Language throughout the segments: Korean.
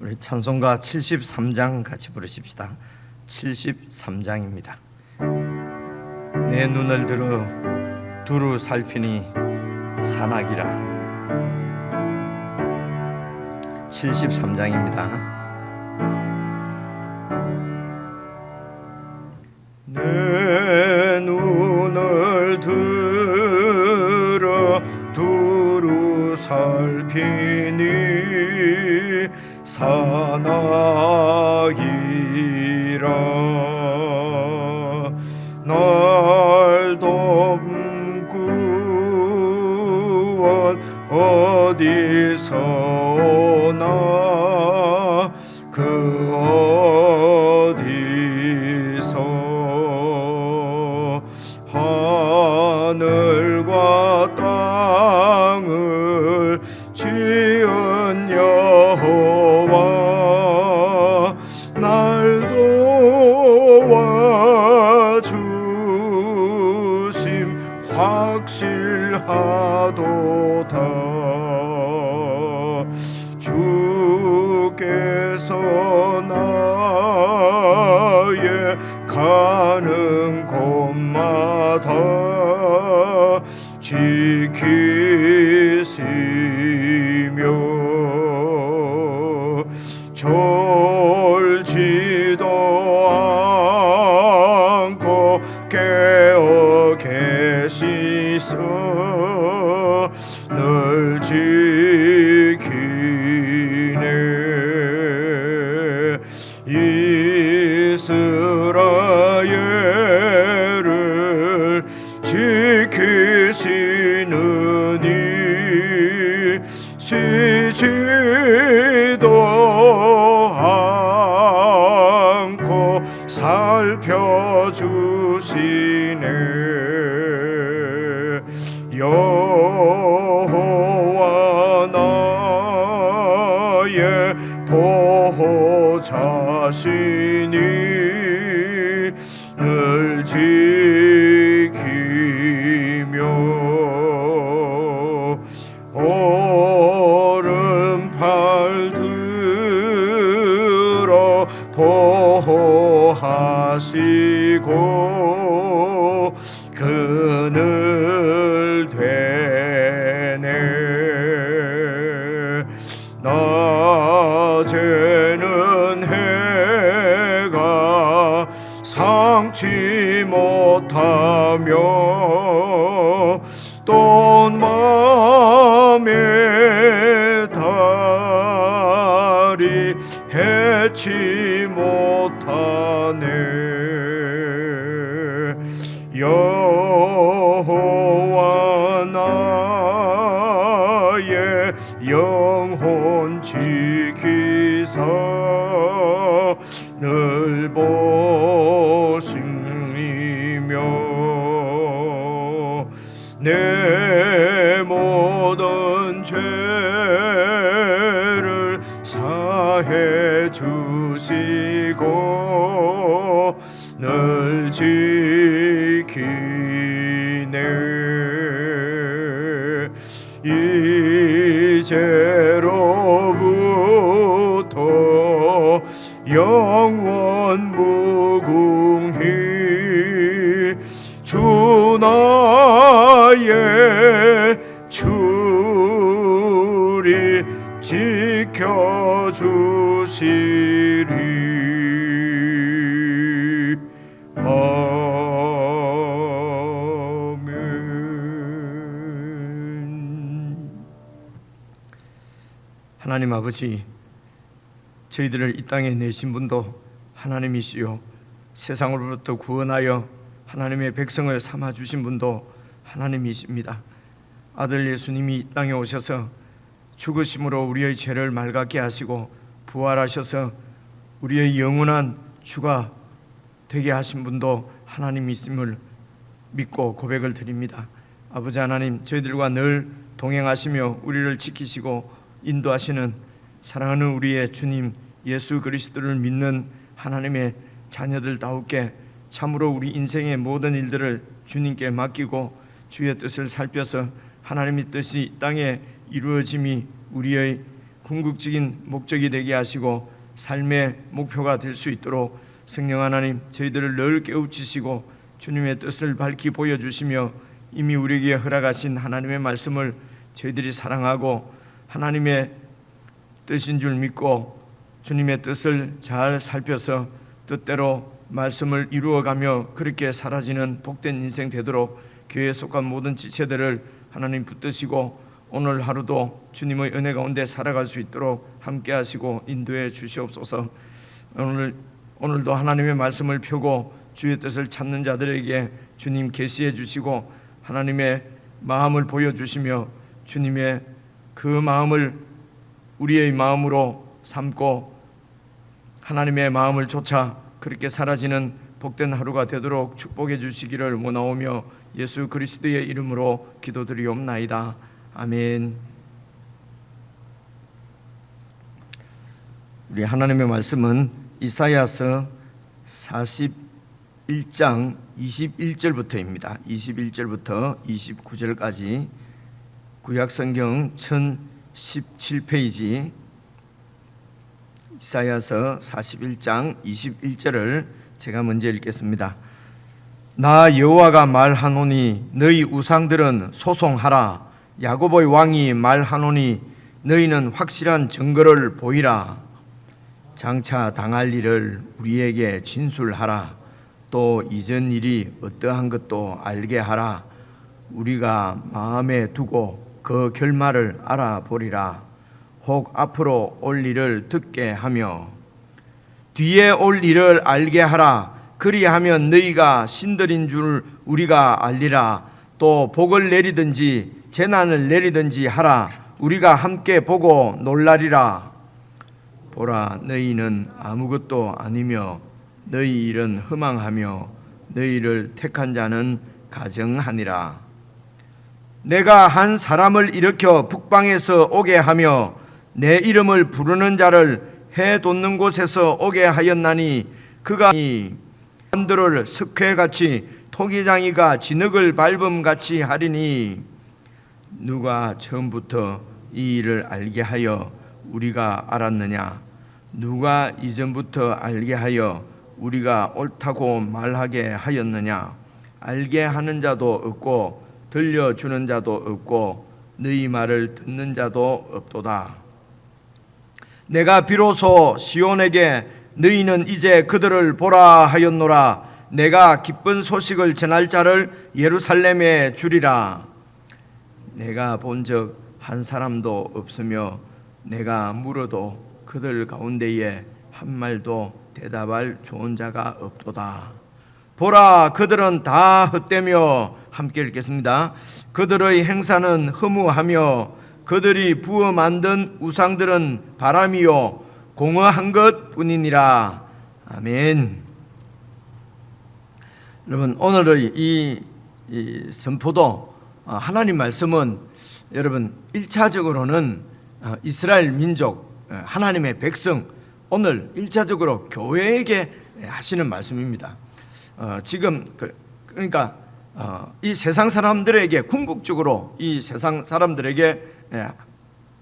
우리 찬송가 73장 같이 부르십시다. 73장입니다. 내 눈을 들어 두루 살피니 산악이라 73장입니다. 지키시는 이 쉬지도 않고 살펴주시네. 여호와 나의 보호자시 하시고 그늘 되네. 낮에는 해가 상치 못하며 또 맘에 달이 해치 이제로부터 영원 무궁히 주 나의 주리 지켜주시 하나님 아버지 저희들을 이 땅에 내신 분도 하나님이시요 세상으로부터 구원하여 하나님의 백성을 삼아 주신 분도 하나님이십니다. 아들 예수님이 이 땅에 오셔서 죽으심으로 우리의 죄를 맑게 하시고 부활하셔서 우리의 영원한 주가 되게 하신 분도 하나님이심을 믿고 고백을 드립니다. 아버지 하나님, 저희들과 늘 동행하시며 우리를 지키시고 인도하시는 사랑하는 우리의 주님 예수 그리스도를 믿는 하나님의 자녀들다우게 참으로 우리 인생의 모든 일들을 주님께 맡기고 주의 뜻을 살펴서 하나님의 뜻이 이 땅에 이루어짐이 우리의 궁극적인 목적이 되게 하시고 삶의 목표가 될 수 있도록 성령 하나님 저희들을 늘 깨우치시고 주님의 뜻을 밝히 보여주시며 이미 우리에게 허락하신 하나님의 말씀을 저희들이 사랑하고 하나님의 뜻인 줄 믿고 주님의 뜻을 잘 살펴서 뜻대로 말씀을 이루어가며 그렇게 사라지는 복된 인생 되도록 교회에 속한 모든 지체들을 하나님 붙드시고 오늘 하루도 주님의 은혜 가운데 살아갈 수 있도록 함께 하시고 인도해 주시옵소서. 오늘 오늘도 하나님의 말씀을 펴고 주의 뜻을 찾는 자들에게 주님 계시해 주시고 하나님의 마음을 보여 주시며 주님의 그 마음을 우리의 마음으로 삼고 하나님의 마음을 쫓아 그렇게 사라지는 복된 하루가 되도록 축복해 주시기를 원하오며 예수 그리스도의 이름으로 기도드리옵나이다. 아멘. 우리 하나님의 말씀은 이사야서 41장 21절부터입니다. 21절부터 29절까지 구약 성경 1017페이지 이사야서 41장 21절을 제가 먼저 읽겠습니다. 나 여호와가 말하노니 너희 우상들은 소송하라. 야곱의 왕이 말하노니 너희는 확실한 증거를 보이라. 장차 당할 일을 우리에게 진술하라. 또 이전 일이 어떠한 것도 알게 하라. 우리가 마음에 두고 그 결말을 알아보리라. 혹 앞으로 올 일을 듣게 하며 뒤에 올 일을 알게 하라. 그리하면 너희가 신들인 줄 우리가 알리라. 또 복을 내리든지 재난을 내리든지 하라. 우리가 함께 보고 놀라리라. 보라 너희는 아무것도 아니며 너희 일은 허망하며 너희를 택한 자는 가정하니라 내가 한 사람을 일으켜 북방에서 오게 하며 내 이름을 부르는 자를 해 돋는 곳에서 오게 하였나니 그가 한들을 석회같이 토기장이가 진흙을 밟음같이 하리니 누가 처음부터 이 일을 알게 하여 우리가 알았느냐? 누가 이전부터 알게 하여 우리가 옳다고 말하게 하였느냐? 알게 하는 자도 없고 들려주는 자도 없고 너희 말을 듣는 자도 없도다. 내가 비로소 시온에게 너희는 이제 그들을 보라 하였노라. 내가 기쁜 소식을 전할 자를 예루살렘에 주리라. 내가 본적한 사람도 없으며 내가 물어도 그들 가운데에 한 말도 대답할 좋은 자가 없도다. 보라 그들은 다 헛되며 함께 읽겠습니다. 그들의 행사는 허무하며 그들이 부어 만든 우상들은 바람이요 공허한 것뿐이니라. 아멘. 여러분 오늘의 이, 이 선포도 어, 하나님 말씀은 여러분 일차적으로는 어, 이스라엘 민족 어, 하나님의 백성 오늘 일차적으로 교회에게 하시는 말씀입니다. 어, 지금 그, 그러니까 어, 이 세상 사람들에게 궁극적으로 이 세상 사람들에게 예,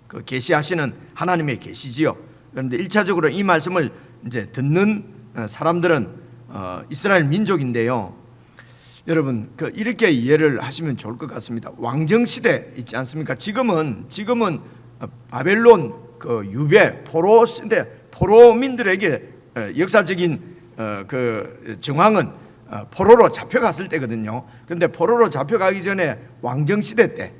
그 계시하시는 하나님의 계시지요. 그런데 일차적으로 이 말씀을 이제 듣는 어, 사람들은 어, 이스라엘 민족인데요. 여러분 그 이렇게 이해를 하시면 좋을 것 같습니다. 왕정 시대 있지 않습니까? 지금은 지금은 어, 바벨론 그 유배 포로 시대 포로민들에게 어, 역사적인 어, 그 정황은 어, 포로로 잡혀갔을 때거든요. 근데 포로로 잡혀가기 전에 왕정 시대 때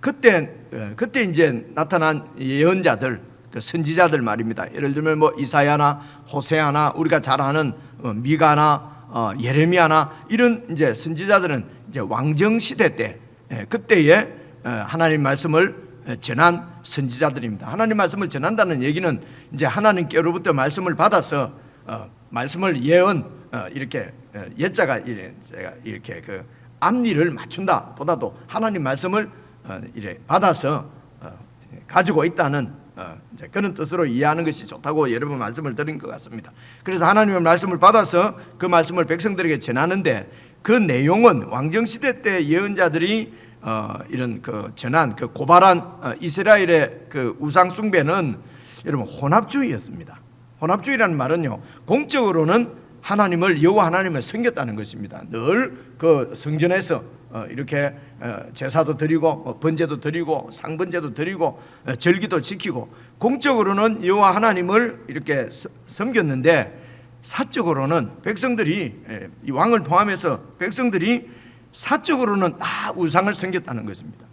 그때 어, 그때 이제 나타난 예언자들 그 선지자들 말입니다. 예를 들면 뭐 이사야나 호세아나 우리가 잘 아는 어, 미가나 어, 예레미야나 이런 이제 선지자들은 이제 왕정 시대 때 예, 그때에 어, 하나님 말씀을 어, 전한 선지자들입니다. 하나님 말씀을 전한다는 얘기는 이제 하나님께로부터 말씀을 받아서 어, 말씀을 예언 어, 이렇게 어, 예자가 이래 제가 이렇게 그 앞니를 맞춘다 보다도 하나님 말씀을 어, 이래 받아서 어, 가지고 있다는 어, 이제 그런 뜻으로 이해하는 것이 좋다고 여러 번 말씀을 드린 것 같습니다. 그래서 하나님의 말씀을 받아서 그 말씀을 백성들에게 전하는데 그 내용은 왕정 시대 때 예언자들이 어, 이런 그 전한 그 고발한 어, 이스라엘의 그 우상 숭배는 여러분 혼합주의였습니다. 혼합주의라는 말은요 공적으로는 하나님을 여호와 하나님을 섬겼다는 것입니다. 늘 그 성전에서 어, 이렇게 어, 제사도 드리고 어, 번제도 드리고 상번제도 드리고 어, 절기도 지키고 공적으로는 여호와 하나님을 이렇게 서- 섬겼는데 사적으로는 백성들이 예, 이 왕을 포함해서 백성들이 사적으로는 다 우상을 섬겼다는 것입니다.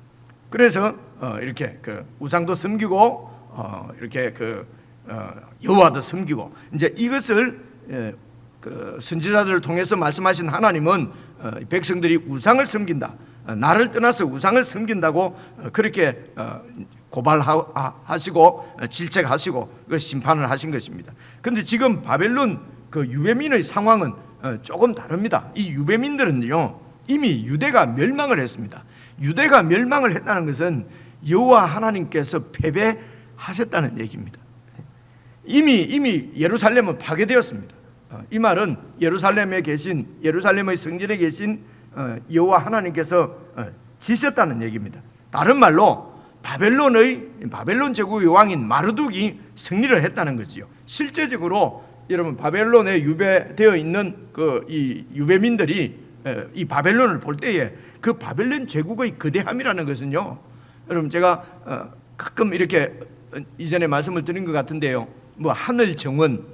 그래서 어, 이렇게 그 우상도 섬기고 어, 이렇게 그 어, 여호와도 섬기고 이제 이것을 예, 그 선지자들을 통해서 말씀하신 하나님은 어, 백성들이 우상을 섬긴다. 어, 나를 떠나서 우상을 섬긴다고 어, 그렇게 어, 고발하시고 어, 질책하시고 그 심판을 하신 것입니다. 근데 지금 바벨론 그 유배민의 상황은 어, 조금 다릅니다. 이 유배민들은요 이미 유대가 멸망을 했습니다. 유대가 멸망을 했다는 것은 여호와 하나님께서 패배하셨다는 얘기입니다. 이미 이미 예루살렘은 파괴되었습니다. 어, 이 말은 예루살렘에 계신 예루살렘의 성전에 계신 어, 여호와 하나님께서 어, 지셨다는 얘기입니다. 다른 말로 바벨론의 바벨론 제국의 왕인 마르둑이 승리를 했다는 거지요. 실제적으로 여러분 바벨론에 유배되어 있는 그 이 유배민들이 에, 이 바벨론을 볼 때에 그 바벨론 제국의 거대함이라는 것은요. 여러분 제가 어, 가끔 이렇게 어, 이전에 말씀을 드린 것 같은데요. 뭐 하늘 정원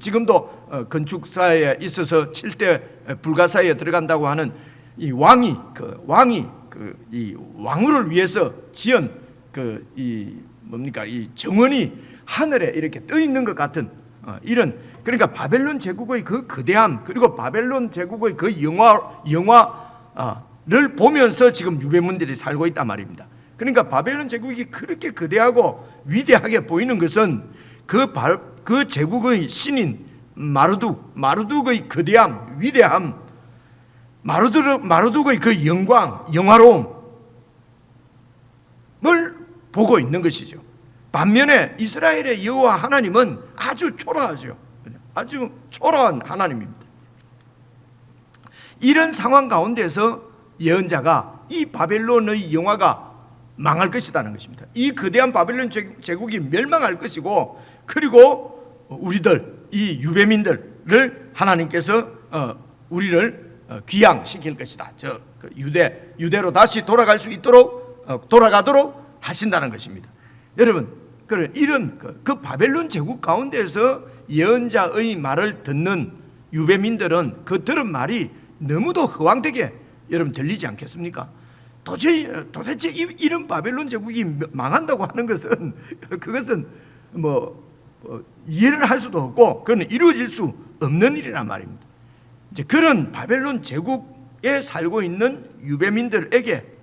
지금도 어, 건축사에 있어서 7대 불가사에 들어간다고 하는 이 왕이 그 왕이 그 이 왕후를 위해서 지은 그 이 뭡니까 이 정원이 하늘에 이렇게 떠 있는 것 같은 어, 이런 그러니까 바벨론 제국의 그 거대함 그리고 바벨론 제국의 그 영화 영화를 보면서 지금 유배문들이 살고 있단 말입니다. 그러니까 바벨론 제국이 그렇게 거대하고 위대하게 보이는 것은 그, 바, 그 제국의 신인 마르둑 마르둑의 거대함 위대함 마르둑 마르둑의 그 영광 영화로움을 보고 있는 것이죠. 반면에 이스라엘의 여호와 하나님은 아주 초라하죠. 아주 초라한 하나님입니다. 이런 상황 가운데서 예언자가 이 바벨론의 영화가 망할 것이라는 것입니다. 이 거대한 바벨론 제- 제국이 멸망할 것이고 그리고 우리들 이 유배민들을 하나님께서 어, 우리를 어, 귀양시킬 것이다. 저그 유대 유대로 다시 돌아갈 수 있도록 어, 돌아가도록 하신다는 것입니다. 여러분, 그런 이런 그, 그 바벨론 제국 가운데서 예언자의 말을 듣는 유배민들은 그 들은 말이 너무도 허황되게 여러분 들리지 않겠습니까? 도대체 이, 이런 바벨론 제국이 망한다고 하는 것은 그것은 뭐, 뭐 이해를 할 수도 없고 그건 이루어질 수 없는 일이란 말입니다. 이제 그런 바벨론 제국에 살고 있는 유배민들에게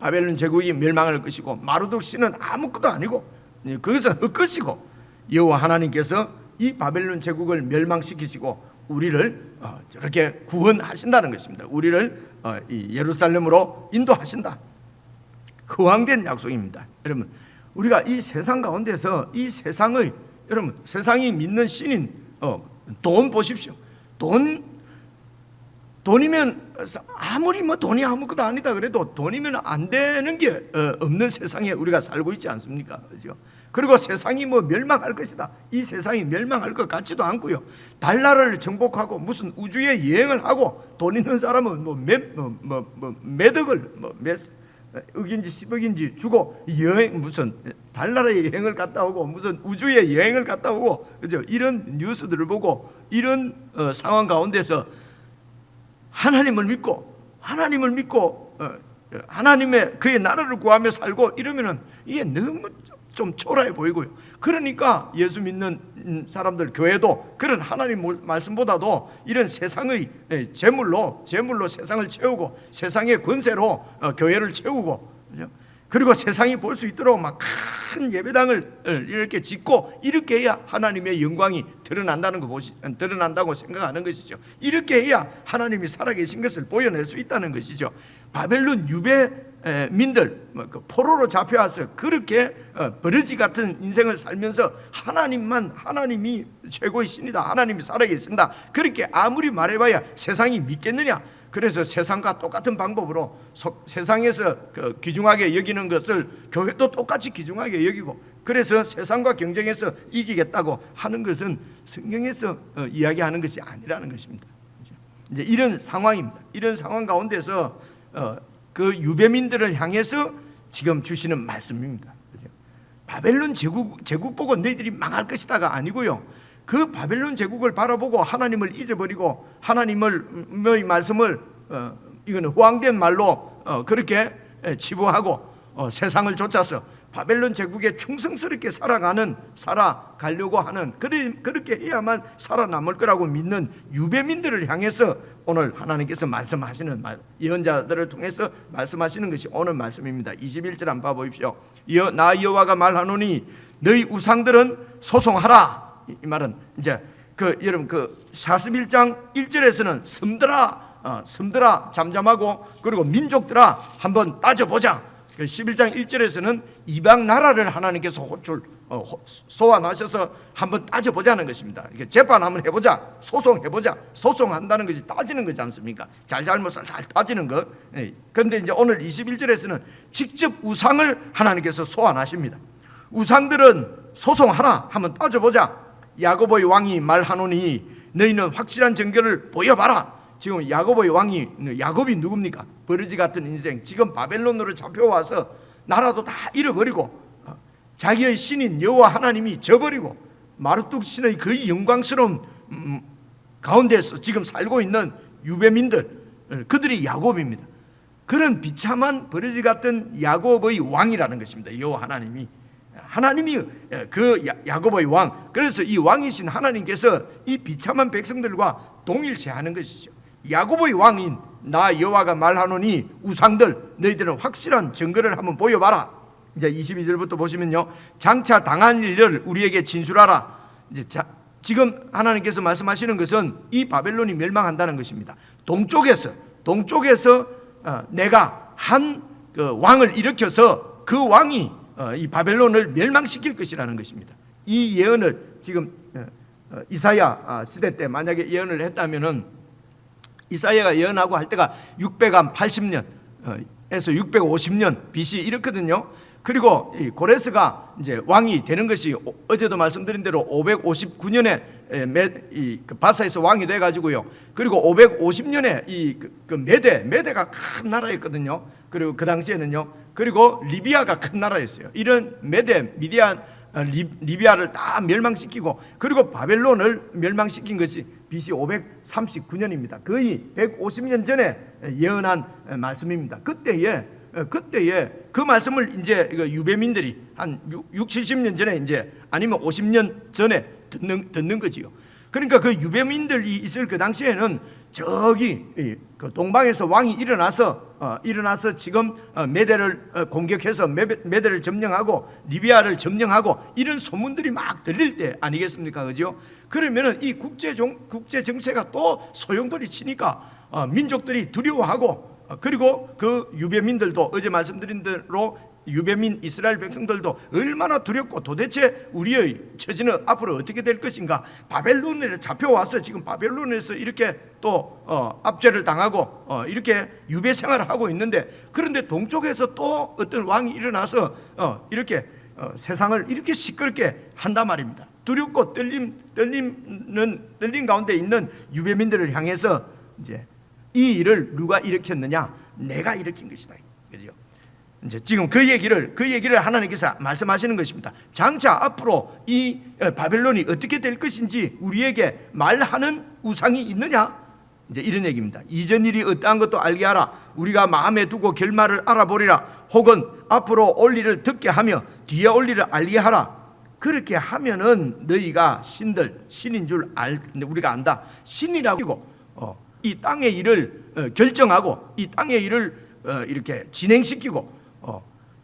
바벨론 제국이 멸망할 것이고 마르둑 씨는 아무것도 아니고 예, 그것은 헛것이고 여호와 하나님께서 이 바벨론 제국을 멸망시키시고 우리를 어, 저렇게 구원하신다는 것입니다. 우리를 어, 이 예루살렘으로 인도하신다. 허황된 약속입니다. 여러분, 우리가 이 세상 가운데서 이 세상의 여러분 세상이 믿는 신인 어, 돈 보십시오. 돈 돈이면 아무리 뭐 돈이 아무것도 아니다 그래도 돈이면 안 되는 게 어, 없는 세상에 우리가 살고 있지 않습니까? 그죠? 그리고 세상이 뭐 멸망할 것이다. 이 세상이 멸망할 것 같지도 않고요. 달나라를 정복하고 무슨 우주에 여행을 하고 돈 있는 사람은 뭐, 몇, 뭐, 뭐, 뭐 매덕을 뭐몇 억인지 십억인지 주고 여행 무슨 달나라에 여행을 갔다 오고 무슨 우주에 여행을 갔다 오고 그죠? 이런 뉴스들을 보고 이런 어, 상황 가운데서 하나님을 믿고 하나님을 믿고 어, 하나님의 그의 나라를 구하며 살고 이러면은 이게 너무 좀 초라해 보이고요. 그러니까 예수 믿는 음, 사람들 교회도 그런 하나님 말씀보다도 이런 세상의 예, 재물로 재물로 세상을 채우고 세상의 권세로 어, 교회를 채우고? 그리고 세상이 볼 수 있도록 막 큰 예배당을 어, 이렇게 짓고 이렇게 해야 하나님의 영광이 드러난다는 거 보시 드러난다고 생각하는 것이죠. 이렇게 해야 하나님이 살아계신 것을 보여낼 수 있다는 것이죠. 바벨론 유배 민들 뭐그 포로로 잡혀와서 그렇게 어, 버러지 같은 인생을 살면서 하나님만 하나님이 최고의 신이다. 하나님이 살아계신다. 그렇게 아무리 말해봐야 세상이 믿겠느냐? 그래서 세상과 똑같은 방법으로 소- 세상에서 그 귀중하게 여기는 것을 교회도 똑같이 귀중하게 여기고 그래서 세상과 경쟁해서 이기겠다고 하는 것은 성경에서 어, 이야기하는 것이 아니라는 것입니다. 이제 이런 상황입니다. 이런 상황 가운데서 어, 그 유배민들을 향해서 지금 주시는 말씀입니다. 바벨론 제국 제국 보고 너희들이 망할 것이다가 아니고요. 그 바벨론 제국을 바라보고 하나님을 잊어버리고 하나님을 의 말씀을 어, 이거는 후황된 말로 어, 그렇게 에, 치부하고 어, 세상을 쫓아서 바벨론 제국에 충성스럽게 살아가는 살아가려고 하는 그렇게 해야만 살아남을 거라고 믿는 유배민들을 향해서 오늘 하나님께서 말씀하시는 말, 예언자들을 통해서 말씀하시는 것이 오늘 말씀입니다. 21절 한번 봐 보십시오. 여, 나 여호와가 말하노니 너희 우상들은 소송하라. 이, 이 말은 이제 그 여러분 그 41장 1절에서는 섬들아 어, 섬들아 잠잠하고 그리고 민족들아 한번 따져보자. 그 11장 1절에서는 이방 나라를 하나님께서 호출 어, 호- 소환하셔서 한번 따져보자는 것입니다. 이게 재판 한번 해보자, 소송해보자. 소송한다는 것이 따지는 거지 않습니까? 잘잘못을 잘 따지는 것. 예. 그런데 이제 오늘 21절에서는 직접 우상을 하나님께서 소환하십니다. 우상들은 소송하라 한번 따져보자. 야고보의 왕이 말하노니 너희는 확실한 증거를 보여봐라. 지금 야고보의 왕이 야곱이 누굽니까? 버르지 같은 인생. 지금 바벨론으로 잡혀와서 나라도 다 잃어버리고 어, 자기의 신인 여호와 하나님이 져버리고 마르뚝 신의 그 영광스러운 음, 가운데서 지금 살고 있는 유배민들 어, 그들이 야곱입니다. 그런 비참한 버르지 같은 야곱의 왕이라는 것입니다. 여호와 하나님이 하나님이 그 야- 야곱의 왕 그래서 이 왕이신 하나님께서 이 비참한 백성들과 동일시하는 것이죠. 야곱의 왕인 나 여호와가 말하노니 우상들 너희들은 확실한 증거를 한번 보여봐라. 이제 22절부터 보시면요. 장차 당한 일을 우리에게 진술하라. 이제 자, 지금 하나님께서 말씀하시는 것은 이 바벨론이 멸망한다는 것입니다. 동쪽에서 동쪽에서 어, 내가 한 그 왕을 일으켜서 그 왕이 어, 이 바벨론을 멸망시킬 것이라는 것입니다. 이 예언을 지금 어, 어, 이사야 아, 시대 때 만약에 예언을 했다면은 이사야가 예언하고 할 때가 680년 에서 650년 BC 이렇거든요. 그리고 이 고레스가 이제 왕이 되는 것이 오- 어제도 말씀드린 대로 559년에 그 바사에서 왕이 돼 가지고요. 그리고 550년에 이그 그 메데 메데가 큰 나라였거든요. 그리고 그 당시에는요. 그리고 리비아가 큰 나라였어요. 이런 메데 미디안 어, 리, 리비아를 다 멸망시키고 그리고 바벨론을 멸망시킨 것이 BC 539년입니다. 거의 150년 전에 예언한 말씀입니다. 그때에 어, 그때에 그 말씀을 이제 이거 유배민들이 한 6, 70년 전에 이제 아니면 50년 전에 듣는 듣는 거지요. 그러니까 그 유배민들이 있을 그 당시에는 저기 이, 그 동방에서 왕이 일어나서 어, 일어나서 지금 어, 메대를 어, 공격해서 메베, 메대를 점령하고 리비아를 점령하고 이런 소문들이 막 들릴 때 아니겠습니까, 그죠? 그러면은 이 국제 정 국제 정세가 또 소용돌이 치니까 어, 민족들이 두려워하고 어, 그리고 그 유배민들도 어제 말씀드린 대로 유배민 이스라엘 백성들도 얼마나 두렵고 도대체 우리의 처지는 앞으로 어떻게 될 것인가? 바벨론에 잡혀와서 지금 바벨론에서 이렇게 또 어, 압제를 당하고 어, 이렇게 유배 생활을 하고 있는데 그런데 동쪽에서 또 어떤 왕이 일어나서 어, 이렇게 어, 세상을 이렇게 시끄럽게 한단 말입니다. 두렵고 떨림 떨림는 떨림 가운데 있는 유배민들을 향해서 이제 이 일을 누가 일으켰느냐? 내가 일으킨 것이다. 그죠 이제 지금 그 얘기를 그 얘기를 하나님께서 말씀하시는 것입니다. 장차 앞으로 이 어, 바벨론이 어떻게 될 것인지 우리에게 말하는 우상이 있느냐? 이제 이런 얘기입니다. 이전 일이 어떠한 것도 알게 하라. 우리가 마음에 두고 결말을 알아보리라. 혹은 앞으로 올 일을 듣게 하며 뒤에 올 일을 알게 하라. 그렇게 하면은 너희가 신들 신인 줄 알, 우리가 안다. 신이라고 어, 이 땅의 일을 어, 결정하고 이 땅의 일을 어, 이렇게 진행시키고 어,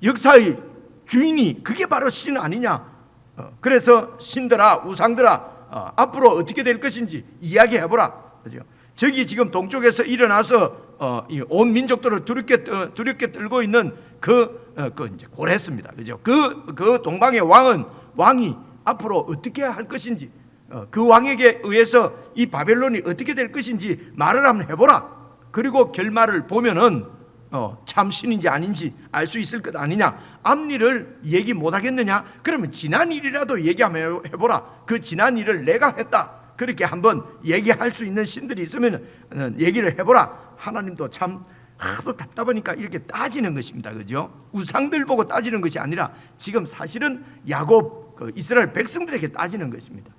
역사의 주인이 그게 바로 신 아니냐? 어, 그래서 신들아 우상들아 어, 앞으로 어떻게 될 것인지 이야기해보라. 그죠? 저기 지금 동쪽에서 일어나서 어, 이온 민족들을 두렵게 떠- 두렵게 떨고 있는 그, 어, 그 이제 고랬습니다. 그죠? 그, 그 동방의 왕은 왕이 앞으로 어떻게 할 것인지 어, 그 왕에게 의해서 이 바벨론이 어떻게 될 것인지 말을 한번 해보라. 그리고 결말을 보면은 어, 참 신인지 아닌지 알 수 있을 것 아니냐? 앞일을 얘기 못 하겠느냐? 그러면 지난 일이라도 얘기 한번 해보라. 그 지난 일을 내가 했다. 그렇게 한번 얘기할 수 있는 신들이 있으면 어, 얘기를 해보라. 하나님도 참 하도 답답하니까 이렇게 따지는 것입니다. 그죠? 우상들 보고 따지는 것이 아니라 지금 사실은 야곱 그 이스라엘 백성들에게 따지는 것입니다.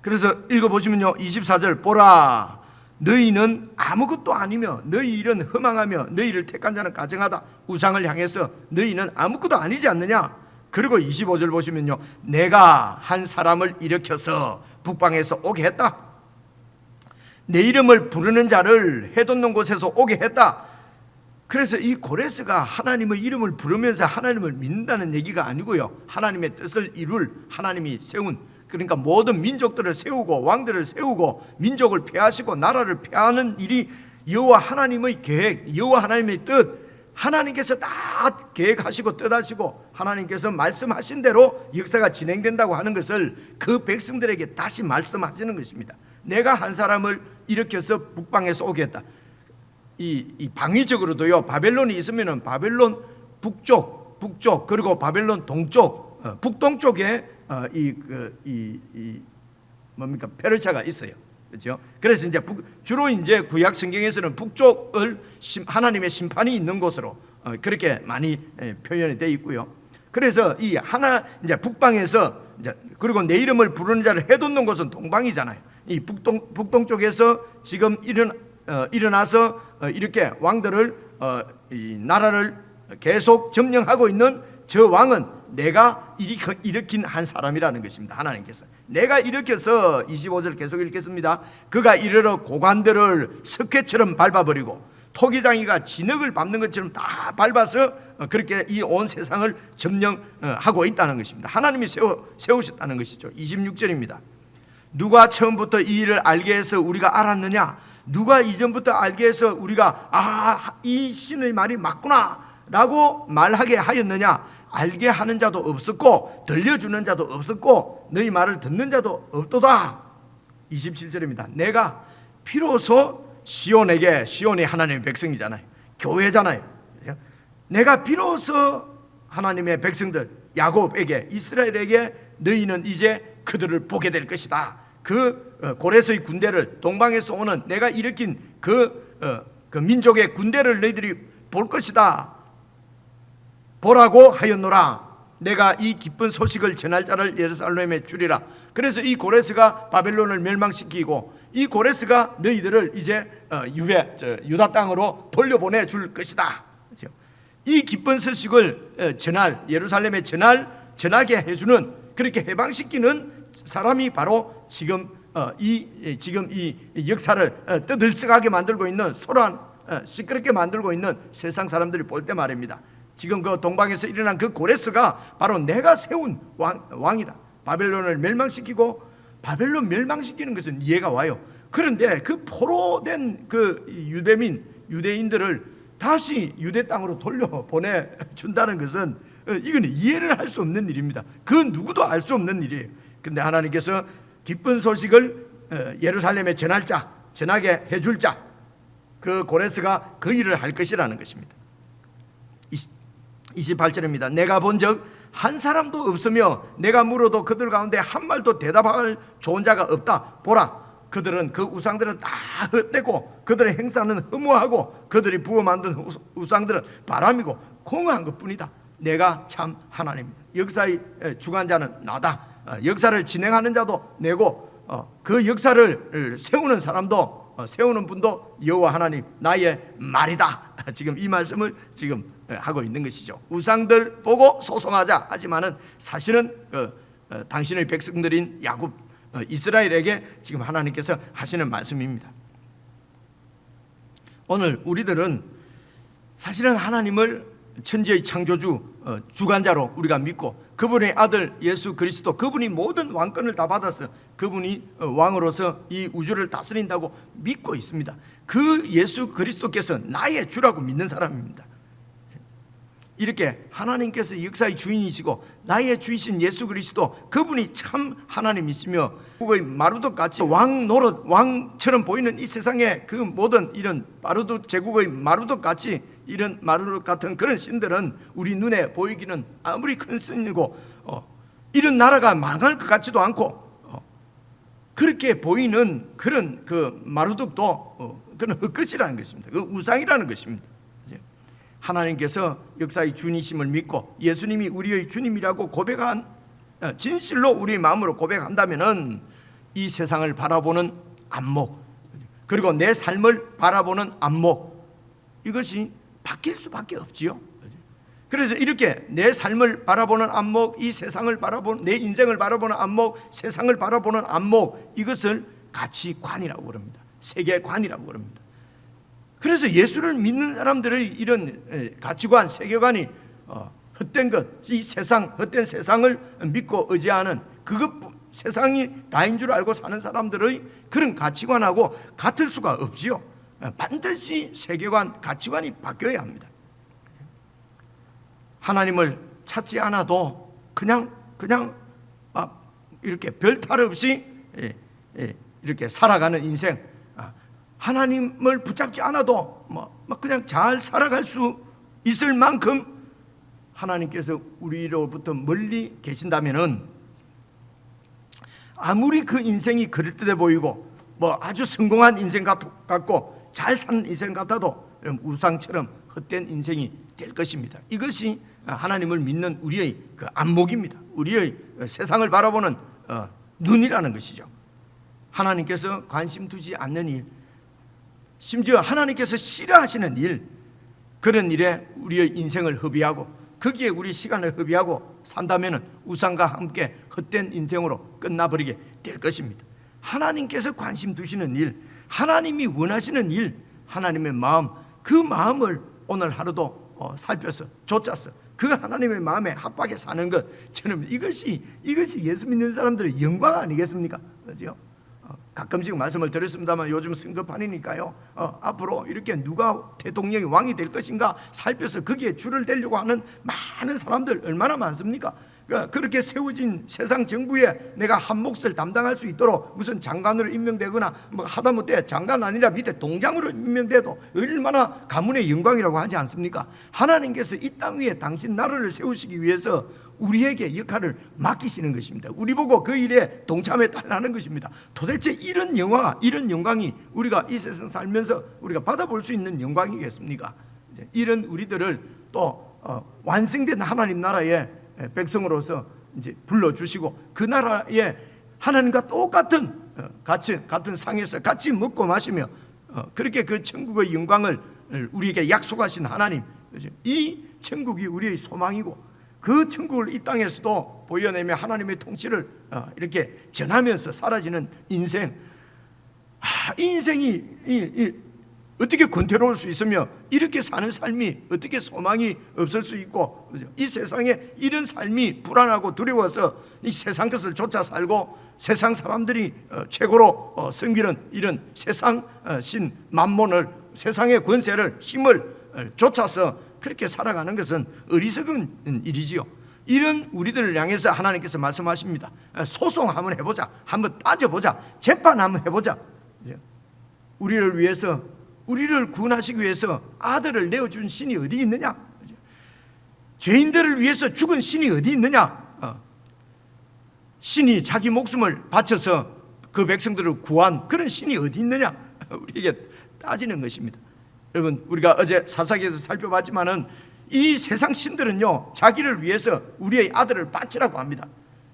그래서 읽어보시면요. 24절 보라 너희는 아무것도 아니며 너희 일은 허망하며 너희를 택한 자는 가정하다. 우상을 향해서 너희는 아무것도 아니지 않느냐? 그리고 25절 보시면요. 내가 한 사람을 일으켜서 북방에서 오게 했다. 내 이름을 부르는 자를 해돋는 곳에서 오게 했다. 그래서 이 고레스가 하나님의 이름을 부르면서 하나님을 믿는다는 얘기가 아니고요. 하나님의 뜻을 이룰 하나님이 세운 그러니까 모든 민족들을 세우고 왕들을 세우고 민족을 폐하시고 나라를 폐하는 일이 여호와 하나님의 계획, 여호와 하나님의 뜻, 하나님께서 다 계획하시고 뜻하시고 하나님께서 말씀하신 대로 역사가 진행된다고 하는 것을 그 백성들에게 다시 말씀하시는 것입니다. 내가 한 사람을 일으켜서 북방에서 오게 했다. 이, 이 방위적으로도요 바벨론이 있으면은 바벨론 북쪽, 북쪽 그리고 바벨론 동쪽, 어, 북동쪽에 어, 이 그 이 이, 뭡니까 페르시아가 있어요. 그렇죠? 그래서 이제 북, 주로 이제 구약 성경에서는 북쪽을 심, 하나님의 심판이 있는 곳으로 어, 그렇게 많이 에, 표현이 되어 있고요. 그래서 이 하나 이제 북방에서 이제 그리고 내 이름을 부르는 자를 해돋는 곳은 동방이잖아요. 이 북동 북동 쪽에서 지금 일은 어, 일어나서 어, 이렇게 왕들을 어, 이 나라를 계속 점령하고 있는 저 왕은 내가 일으킨 한 사람이라는 것입니다. 하나님께서 내가 일으켜서 25절 계속 읽겠습니다. 그가 이르러 고관들을 석회처럼 밟아버리고 토기장이가 진흙을 밟는 것처럼 다 밟아서 어, 그렇게 이 온 세상을 점령하고 있다는 것입니다. 하나님이 세워, 세우셨다는 것이죠. 26절입니다. 누가 처음부터 이 일을 알게 해서 우리가 알았느냐? 누가 이전부터 알게 해서 우리가 아, 이 신의 말이 맞구나 라고 말하게 하였느냐? 알게 하는 자도 없었고 들려주는 자도 없었고 너희 말을 듣는 자도 없도다. 27절입니다. 내가 비로소 시온에게 시온이 하나님의 백성이잖아요. 교회잖아요. 내가 비로소 하나님의 백성들 야곱에게 이스라엘에게 너희는 이제 그들을 보게 될 것이다. 그 어, 고레스의 군대를 동방에서 오는 내가 일으킨 그, 어, 그 민족의 군대를 너희들이 볼 것이다. 보라고 하였노라. 내가 이 기쁜 소식을 전할 자를 예루살렘에 주리라. 그래서 이 고레스가 바벨론을 멸망시키고 이 고레스가 너희들을 이제 어, 유배 저, 유다 땅으로 돌려보내 줄 것이다. 이 기쁜 소식을 어, 전할 예루살렘에 전할 전하게 해주는 그렇게 해방시키는 사람이 바로 지금 어, 이 지금 이 역사를 어, 떠들썩하게 만들고 있는 소란 어, 시끄럽게 만들고 있는 세상 사람들이 볼 때 말입니다. 지금 그 동방에서 일어난 그 고레스가 바로 내가 세운 왕, 왕이다. 바벨론을 멸망시키고 바벨론 멸망시키는 것은 이해가 와요. 그런데 그 포로된 그 유대민 유대인들을 다시 유대 땅으로 돌려 보내 준다는 것은 어, 이거는 이해를 할 수 없는 일입니다. 그 누구도 알 수 없는 일이에요. 근데 하나님께서 기쁜 소식을 어, 예루살렘에 전할 자, 전하게 해줄 자, 그 고레스가 그 일을 할 것이라는 것입니다. 28절입니다. 내가 본적 한 사람도 없으며 내가 물어도 그들 가운데 한 말도 대답할 좋은 자가 없다. 보라. 그들은 그 우상들은 다 헛되고 그들의 행사는 허무하고 그들이 부어 만든 우- 우상들은 바람이고 공허한 것뿐이다. 내가 참 하나님이다. 역사의 에, 주관자는 나다. 어, 역사를 진행하는 자도 내고 어, 그 역사를 세우는 사람도 어, 세우는 분도 여호와 하나님 나의 말이다. 지금 이 말씀을 지금 어, 하고 있는 것이죠. 우상들 보고 소송하자 하지만은 사실은 어, 어, 당신의 백성들인 야곱 어, 이스라엘에게 지금 하나님께서 하시는 말씀입니다. 오늘 우리들은 사실은 하나님을 천지의 창조주 어, 주관자로 우리가 믿고 그분의 아들 예수 그리스도 그분이 모든 왕권을 다 받아서 그분이 어, 왕으로서 이 우주를 다스린다고 믿고 있습니다. 그 예수 그리스도께서 나의 주라고 믿는 사람입니다. 이렇게 하나님께서 역사의 주인이시고 나의 주이신 예수 그리스도 그분이 참 하나님이시며 그의 마루도 같이 왕 노릇 왕처럼 보이는 이 세상의 그 모든 이런 마루도 제국의 마루도 같이 이런 마루도 같은 그런 신들은 우리 눈에 보이기는 아무리 큰 신이고 어, 이런 나라가 망할 것 같지도 않고 어, 그렇게 보이는 그런 그 마루둑도 어, 그런 흙끝이라는 것입니다. 그 우상이라는 것입니다. 하나님께서 역사의 주님이심을 믿고 예수님이 우리의 주님이라고 고백한 어, 진실로 우리의 마음으로 고백한다면은 이 세상을 바라보는 안목 그리고 내 삶을 바라보는 안목 이것이 바뀔 수밖에 없지요. 그래서 이렇게 내 삶을 바라보는 안목, 이 세상을 바라보는 내 인생을 바라보는 안목, 세상을 바라보는 안목 이것을 가치관이라고 그럽니다. 세계관이라고 그럽니다. 그래서 예수를 믿는 사람들의 이런 에, 가치관, 세계관이 어, 헛된 것, 이 세상 헛된 세상을 믿고 의지하는 그것 세상이 다인 줄 알고 사는 사람들의 그런 가치관하고 같을 수가 없지요. 어, 반드시 세계관, 가치관이 바뀌어야 합니다. 하나님을 찾지 않아도 그냥 그냥 아, 이렇게 별탈 없이 예, 예, 이렇게 살아가는 인생. 아, 하나님을 붙잡지 않아도 뭐, 뭐 그냥 잘 살아갈 수 있을 만큼 하나님께서 우리로부터 멀리 계신다면은 아무리 그 인생이 그럴듯해 보이고 뭐 아주 성공한 인생 같- 같고 잘 사는 인생 같아도 우상처럼 헛된 인생이 될 것입니다. 이것이 하나님을 믿는 우리의 그 안목입니다. 우리의 세상을 바라보는 어, 눈이라는 것이죠. 하나님께서 관심 두지 않는 일, 심지어 하나님께서 싫어하시는 일, 그런 일에 우리의 인생을 허비하고 거기에 우리 시간을 허비하고 산다면은 우상과 함께 헛된 인생으로 끝나버리게 될 것입니다. 하나님께서 관심 두시는 일, 하나님이 원하시는 일, 하나님의 마음, 그 마음을 오늘 하루도 어, 살펴서 쫓아서 그 하나님의 마음에 합하게 사는 것, 저는 이것이 이것이 예수 믿는 사람들의 영광 아니겠습니까? 그죠? 어, 가끔씩 말씀을 드렸습니다만 요즘 선거판이니까요. 어, 앞으로 이렇게 누가 대통령이 왕이 될 것인가 살펴서 거기에 줄을 대려고 하는 많은 사람들 얼마나 많습니까? 그러니까 그렇게 세워진 세상 정부에 내가 한 몫을 담당할 수 있도록 무슨 장관으로 임명되거나 뭐 하다못해 장관 아니라 밑에 동장으로 임명돼도 얼마나 가문의 영광이라고 하지 않습니까? 하나님께서 이 땅 위에 당신 나라를 세우시기 위해서 우리에게 역할을 맡기시는 것입니다. 우리 보고 그 일에 동참해 달라는 것입니다. 도대체 이런 영화, 이런 영광이 우리가 이 세상 살면서 우리가 받아볼 수 있는 영광이겠습니까? 이런 우리들을 또 어, 완성된 하나님 나라의 백성으로서 이제 불러 주시고 그 나라에 하나님과 똑같은 어, 같이 같은 상에서 같이 먹고 마시며 어, 그렇게 그 천국의 영광을 우리에게 약속하신 하나님? 이 천국이 우리의 소망이고 그 천국을 이 땅에서도 보여내며 하나님의 통치를 어, 이렇게 전하면서 사라지는 인생. 아, 이 인생이 어떻게 권태로울 수 있으며 이렇게 사는 삶이 어떻게 소망이 없을 수 있고? 이 세상에 이런 삶이 불안하고 두려워서 이 세상 것을 쫓아 살고 세상 사람들이 어, 최고로 어, 섬기는 이런 세상 어, 신 만몬을 세상의 권세를 힘을 어, 쫓아서 그렇게 살아가는 것은 어리석은 일이지요. 이런 우리들을 향해서 하나님께서 말씀하십니다. 어, 소송 한번 해보자. 한번 따져보자. 재판 한번 해보자. 우리를 위해서 우리를 구원하시기 위해서 아들을 내어준 신이 어디 있느냐? 죄인들을 위해서 죽은 신이 어디 있느냐? 어. 신이 자기 목숨을 바쳐서 그 백성들을 구한 그런 신이 어디 있느냐? 우리에게 따지는 것입니다. 여러분 우리가 어제 사사기에서 살펴봤지만은 이 세상 신들은요 자기를 위해서 우리의 아들을 바치라고 합니다.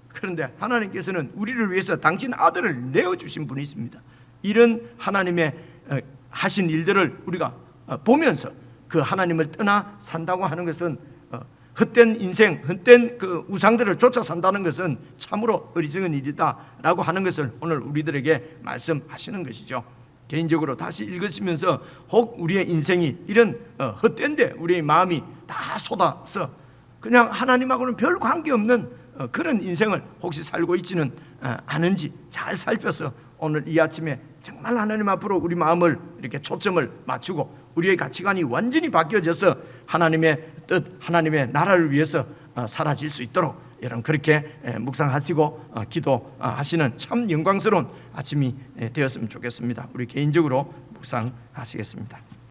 그런데 하나님께서는 우리를 위해서 당신 아들을 내어 주신 분이 있습니다. 이런 하나님의 어, 하신 일들을 우리가 어, 보면서 그 하나님을 떠나 산다고 하는 것은 어, 헛된 인생, 헛된 그 우상들을 쫓아 산다는 것은 참으로 어리석은 일이다라고 하는 것을 오늘 우리들에게 말씀하시는 것이죠. 개인적으로 다시 읽으시면서 혹 우리의 인생이 이런 어, 헛된데 우리의 마음이 다 쏟아서 그냥 하나님하고는 별 관계 없는 어, 그런 인생을 혹시 살고 있지는 어, 않은지 잘 살펴서 오늘 이 아침에 정말 하나님 앞으로 우리 마음을 이렇게 초점을 맞추고 우리의 가치관이 완전히 바뀌어져서 하나님의 뜻 하나님의 나라를 위해서 어, 사라질 수 있도록 여러분 그렇게 에, 묵상하시고 어, 기도하시는 참 영광스러운 아침이 에, 되었으면 좋겠습니다. 우리 개인적으로 묵상하시겠습니다.